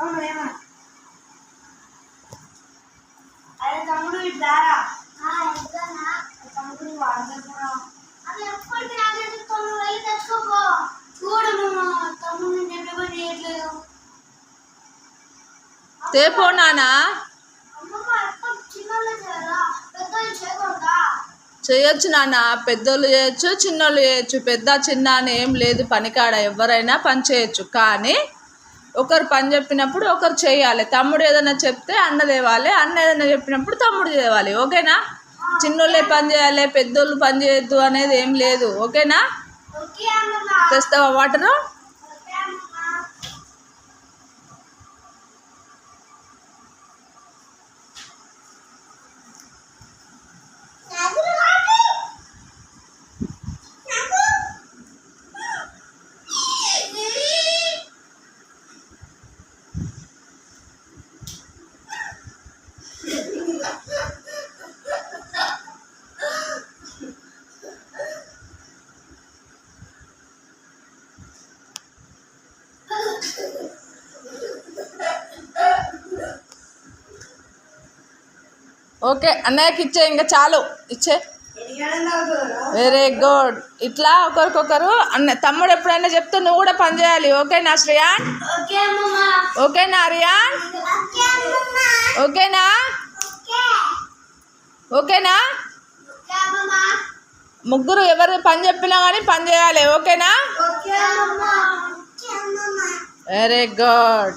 అవును ఏమా అరే తమ్ముడు ఇటు దారా తమ్ముడు అది ఎప్పటికీ చెప్తాను వెళ్ళి తెచ్చుకోపో తమ్ముడు నేను చేయట్లేదు తేపో నానా. చేయొచ్చు నాన్న పెద్దోళ్ళు చేయొచ్చు చిన్నోళ్ళు చేయొచ్చు. పెద్ద చిన్న అని ఏం లేదు. పనికాడ ఎవరైనా పని చేయొచ్చు. కానీ ఒకరు పని చెప్పినప్పుడు ఒకరు చేయాలి. తమ్ముడు ఏదైనా చెప్తే అన్న తేవాలి అన్న ఏదైనా చెప్పినప్పుడు తమ్ముడు తేవాలి. ఓకేనా? చిన్నోళ్ళే పని చేయాలి పెద్దోళ్ళు పని చేయొద్దు అనేది ఏం లేదు. ఓకేనా? తెస్తావా వాటరు ఓకే అమ్మమ్మ ఓకే అన్నయ్యకి ఇచ్చే ఇంకా చాలు. ఇచ్చే. వెరీ గుడ్ ఇట్లా ఒకరికొకరు అన్న తమ్ముడు ఎప్పుడైనా చెప్తే నువ్వు కూడా పని చేయాలి. ఓకేనా శ్రేయాన్? ఓకేనా రియాన్? ఓకేనా ఓకే ఓకేనా ముగ్గురు ఎవరు పని చెప్పినా కానీ పని చేయాలి. ఓకేనా వెరీ గుడ్